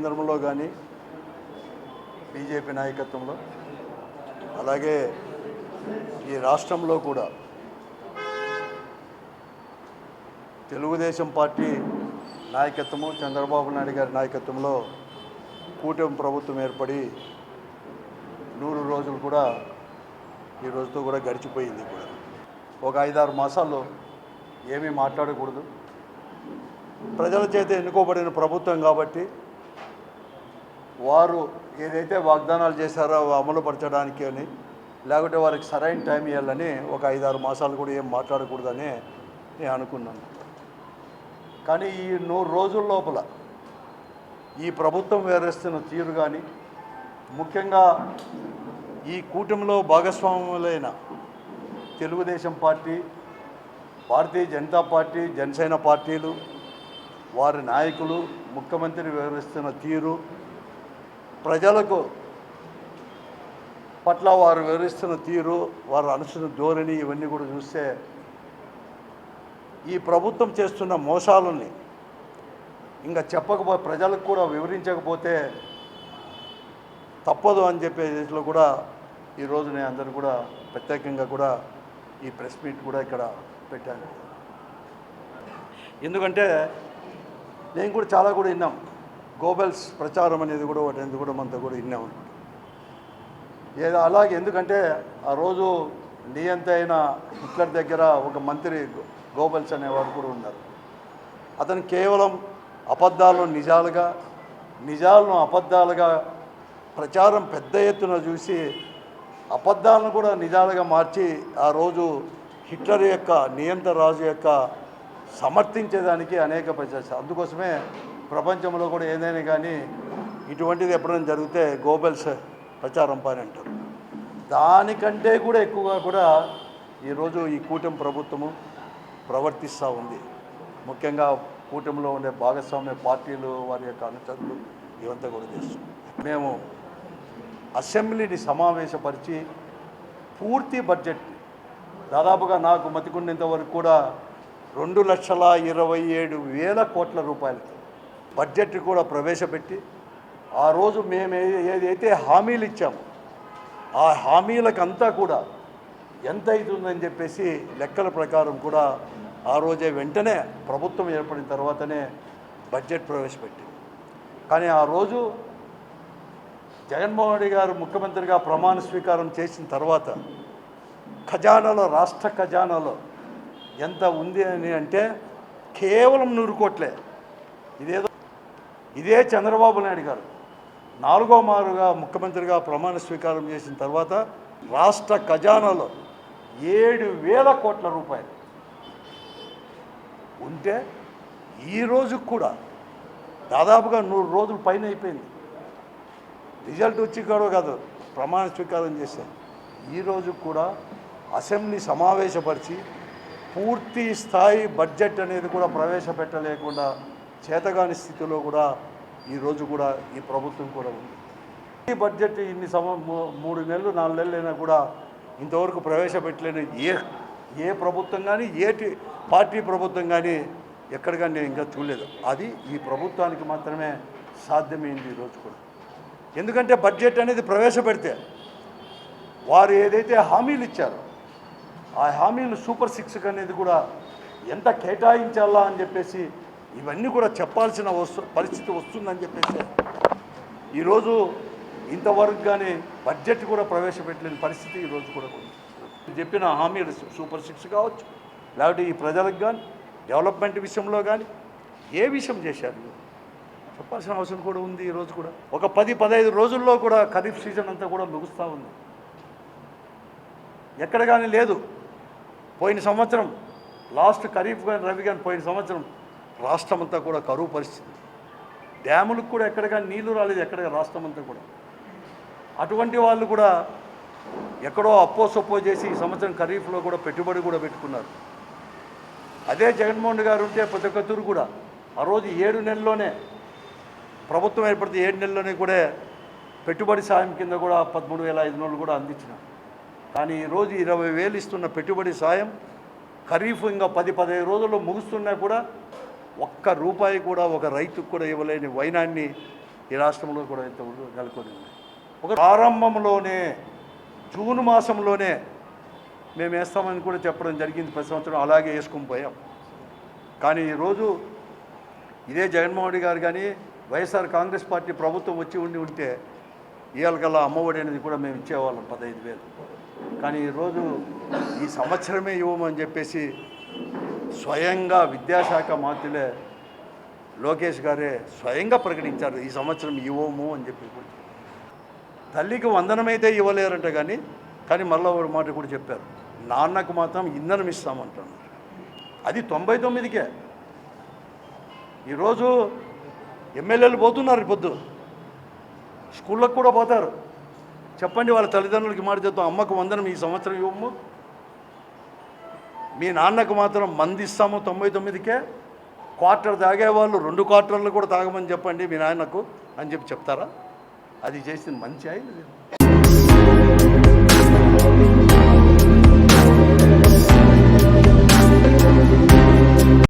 కేంద్రంలో కానీ బీజేపీ నాయకత్వంలో అలాగే ఈ రాష్ట్రంలో కూడా తెలుగుదేశం పార్టీ నాయకత్వము చంద్రబాబు నాయుడు గారి నాయకత్వంలో కూటమి ప్రభుత్వం ఏర్పడి నూరు రోజులు కూడా ఈ రోజుతో కూడా గడిచిపోయింది కూడా. ఒక ఐదారు మాసాల్లో ఏమీ మాట్లాడకూడదు. ప్రజల చేత ఎన్నుకోబడిన ప్రభుత్వం కాబట్టి వారు ఏదైతే వాగ్దానాలు చేశారో అమలు పరచడానికి అని లేకుంటే వారికి సరైన టైం ఇవ్వాలని ఒక ఐదారు మాసాలు కూడా ఏం మాట్లాడకూడదని నేను అనుకున్నాను. కానీ ఈ నూరు రోజుల లోపల ఈ ప్రభుత్వం వేరేస్తున్న తీరు కానీ ముఖ్యంగా ఈ కూటమిలో భాగస్వాములైన తెలుగుదేశం పార్టీ భారతీయ జనతా పార్టీ జనసేన పార్టీలు వారి నాయకులు ముఖ్యమంత్రి వివరిస్తున్న తీరు ప్రజలకు పట్ల వారు వివరిస్తున్న తీరు వారు అనుసరిన ధోరణి ఇవన్నీ కూడా చూస్తే ఈ ప్రభుత్వం చేస్తున్న మోసాలని ఇంకా చెప్పకపో ప్రజలకు కూడా వివరించకపోతే తప్పదు అని చెప్పే కూడా ఈరోజు నేను అందరూ కూడా ప్రత్యేకంగా కూడా ఈ ప్రెస్ మీట్ కూడా ఇక్కడ పెట్టాను. ఎందుకంటే నేను కూడా చాలా కూడా విన్నాం. గోబెల్స్ ప్రచారం అనేది కూడా ఒకటి కూడా మనతో కూడా విన్నాం ఏదో అలాగే ఎందుకంటే ఆ రోజు నియంత అయిన హిట్లర్ దగ్గర ఒక మంత్రి గోబెల్స్ అనేవారు కూడా ఉన్నారు. అతను కేవలం అబద్ధాలను నిజాలుగా నిజాలను అబద్ధాలుగా ప్రచారం పెద్ద ఎత్తున చూసి అబద్ధాలను కూడా నిజాలుగా మార్చి ఆ రోజు హిట్లర్ యొక్క నియంత రాజు యొక్క సమర్థించేదానికి అనేక ప్రచారం అందుకోసమే ప్రపంచంలో కూడా ఏదైనా కానీ ఇటువంటిది ఎప్పుడైనా జరిగితే గోబెల్స్ ప్రచారం పని అంటారు. దానికంటే కూడా ఎక్కువగా కూడా ఈరోజు ఈ కూటమి ప్రభుత్వము ప్రవర్తిస్తూ ఉంది. ముఖ్యంగా కూటమిలో ఉండే భాగస్వామ్య పార్టీలు వారి యొక్క అనుచరులు ఇవంతా కూడా చేస్తున్నాం మేము అసెంబ్లీని సమావేశపరిచి పూర్తి బడ్జెట్ దాదాపుగా నాకు మతికున్నంత వరకు కూడా రెండు లక్షల ఇరవై ఏడు వేల కోట్ల రూపాయలతో బడ్జెట్ కూడా ప్రవేశపెట్టి ఆ రోజు మేము ఏదైతే హామీలు ఇచ్చామో ఆ హామీలకంతా కూడా ఎంత అవుతుందని చెప్పేసి లెక్కల ప్రకారం కూడా ఆ రోజే వెంటనే ప్రభుత్వం ఏర్పడిన తర్వాతనే బడ్జెట్ ప్రవేశపెట్టింది. కానీ ఆ రోజు జగన్మోహన్ రెడ్డి గారు ముఖ్యమంత్రిగా ప్రమాణ స్వీకారం చేసిన తర్వాత ఖజానాలో రాష్ట్ర ఖజానాలో ఎంత ఉంది అని అంటే కేవలం నూరు కోట్లే. ఇదేదో ఇదే చంద్రబాబు నాయుడు గారు. నాలుగో మారుగా ముఖ్యమంత్రిగా ప్రమాణ స్వీకారం చేసిన తర్వాత రాష్ట్ర ఖజానాలో ఏడు వేల కోట్ల రూపాయలు. ఉంటే ఈ రోజుకు కూడా దాదాపుగా నూరు రోజులు పైన అయిపోయింది. రిజల్ట్ వచ్చి కూడా కాదు ప్రమాణ స్వీకారం చేశారు. ఈరోజు కూడా అసెంబ్లీ సమావేశపరిచి పూర్తి స్థాయి బడ్జెట్ అనేది కూడా ప్రవేశపెట్టలేకుండా చేతగాని స్థితిలో కూడా ఈరోజు కూడా ఈ ప్రభుత్వం కూడా ఉంది. ఈ బడ్జెట్ ఇన్ని సమ మూడు నెలలు నాలుగు నెలలు అయినా కూడా ఇంతవరకు ప్రవేశపెట్టలేని ఏ ఏ ప్రభుత్వం కానీ ఏటి పార్టీ ప్రభుత్వం కానీ ఎక్కడ కానీ నేను ఇంకా చూడలేదు. అది ఈ ప్రభుత్వానికి మాత్రమే సాధ్యమైంది ఈరోజు కూడా. ఎందుకంటే బడ్జెట్ అనేది ప్రవేశపెడితే వారు ఏదైతే హామీలు ఇచ్చారో ఆ హామీలు సూపర్ సిక్స్కి అనేది కూడా ఎంత కేటాయించాలా అని చెప్పేసి ఇవన్నీ కూడా చెప్పాల్సిన వస్తు పరిస్థితి వస్తుందని చెప్పేసి ఈరోజు ఇంతవరకు కానీ బడ్జెట్ కూడా ప్రవేశపెట్టలేని పరిస్థితి ఈరోజు కూడా ఉంది. చెప్పిన హామీలు సూపర్ సిక్స్ కావచ్చు లేకపోతే ఈ ప్రజలకు కానీ డెవలప్మెంట్ విషయంలో కానీ ఏ విషయం చేశారు చెప్పాల్సిన అవసరం కూడా ఉంది ఈరోజు కూడా. ఒక పది పదహైదు రోజుల్లో కూడా ఖరీఫ్ సీజన్ అంతా కూడా ముగుస్తూ ఉంది. ఎక్కడ కానీ లేదు. పోయిన సంవత్సరం లాస్ట్ ఖరీఫ్ కానీ రవి కానీ పోయిన సంవత్సరం రాష్ట్రం అంతా కూడా కరువు పరిస్థితి. డ్యాములకు కూడా ఎక్కడగా నీళ్ళు రాలేదు ఎక్కడ రాష్ట్రం అంతా కూడా. అటువంటి వాళ్ళు కూడా ఎక్కడో అప్పో సొప్పో చేసి ఈ సంవత్సరం ఖరీఫ్లో కూడా పెట్టుబడి కూడా పెట్టుకున్నారు. అదే జగన్మోహన్ గారు ఉంటే ప్రతి ఒక్కరు కూడా ఆ రోజు ఏడు నెలల్లోనే ప్రభుత్వం ఏర్పడితే ఏడు నెలల్లోనే కూడా పెట్టుబడి సాయం కింద కూడా పదమూడు వేల ఐదు వందలు కూడా అందించిన. కానీ ఈరోజు ఇరవై వేలు ఇస్తున్న పెట్టుబడి సాయం ఖరీఫ్ ఇంకా పది పదిహేను రోజుల్లో ముగుస్తున్నా కూడా ఒక్క రూపాయి కూడా ఒక రైతుకు కూడా ఇవ్వలేని వైనాన్ని ఈ రాష్ట్రంలో కూడా ఇంతవరకు నెలకొని ఒక ప్రారంభంలోనే జూన్ మాసంలోనే మేము వేస్తామని కూడా చెప్పడం జరిగింది ప్రతి సంవత్సరం అలాగే వేసుకుని పోయాం. కానీ ఈరోజు ఇదే జగన్మోహన్ రెడ్డి గారు కానీ వైఎస్ఆర్ కాంగ్రెస్ పార్టీ ప్రభుత్వం వచ్చి ఉండి ఉంటే ఇవాళకల్లా అమ్మఒడి అనేది కూడా మేము ఇచ్చేవాళ్ళం పదహైదు వేలు. కానీ ఈరోజు ఈ సంవత్సరమే ఇవ్వమని చెప్పేసి స్వయంగా విద్యాశాఖ మంత్రులే లోకేష్ గారే స్వయంగా ప్రకటించారు ఈ సంవత్సరం ఇవ్వము అని చెప్పి తల్లికి వందనమైతే ఇవ్వలేరంట కానీ కానీ మళ్ళీ ఒక మాట కూడా చెప్పారు. నాన్నకు మాత్రం ఇంధనం ఇస్తామంటున్నారు. అది తొంభై తొమ్మిదికే. ఈరోజు ఎమ్మెల్యేలు పోతున్నారు పొద్దు స్కూళ్ళకు కూడా పోతారు. చెప్పండి వాళ్ళ తల్లిదండ్రులకి మాట చెప్తాం. అమ్మకు వందనం ఈ సంవత్సరం ఇవ్వము. మీ నాన్నకు మాత్రం మంది ఇస్తాము తొంభై తొమ్మిదికే. క్వార్టర్ తాగేవాళ్ళు రెండు క్వార్టర్లు కూడా తాగమని చెప్పండి మీ నాన్నకు అని చెప్పి చెప్తారా? అది చేసింది మంచి అయింది